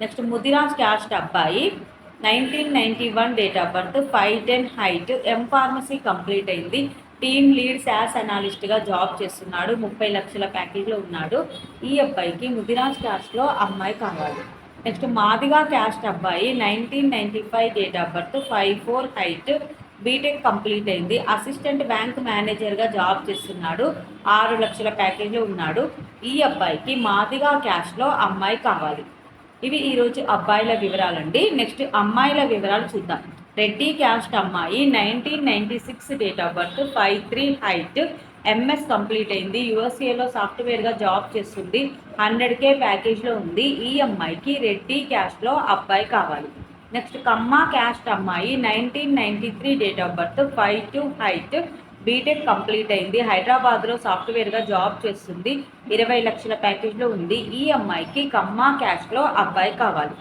Next Mudiraj caste అబ్బాయి nineteen ninety one date of birth five ten height M pharmacy complete అయింది team lead శాస్ అనాలిస్ట్గా job చేస్తున్నాడు. ముప్పై లక్షల ప్యాకేజ్లో ఉన్నాడు. ఈ అబ్బాయికి ముదిరాజ్ క్యాస్ట్లో అమ్మాయి కావాలి. నెక్స్ట్ మాదిగా క్యాస్ట్ అబ్బాయి nineteen ninety five date of birth five four height B Tech complete అయింది అసిస్టెంట్ బ్యాంక్ మేనేజర్గా జాబ్ చేస్తున్నాడు. ఆరు లక్షల ప్యాకేజ్లో ఉన్నాడు. ఈ అబ్బాయికి మాదిగా క్యాష్లో అమ్మాయి కావాలి. ఇవి ఈరోజు అబ్బాయిల వివరాలండి. నెక్స్ట్ అమ్మాయిల వివరాలు చూద్దాం. రెడ్డి క్యాస్ట్ అమ్మాయి nineteen ninety six date of birth five three height MS complete అయింది. యూఎస్ఏలో సాఫ్ట్వేర్గా జాబ్ చేస్తుంది. హండ్రెడ్ కే ప్యాకేజ్లో ఉంది. ఈ అమ్మాయికి రెడ్డి క్యాస్ట్లో అబ్బాయి కావాలి. నెక్స్ట్ కమ్మ క్యాస్ట్ అమ్మాయి nineteen ninety three date of birth five two height B Tech complete అయింది. హైదరాబాద్లో సాఫ్ట్వేర్గా జాబ్ చేస్తుంది. ఇరవై లక్షల ప్యాకేజ్లో ఉంది. ఈ అమ్మాయికి కమ్మ క్యాష్లో అబ్బాయి కావాలి.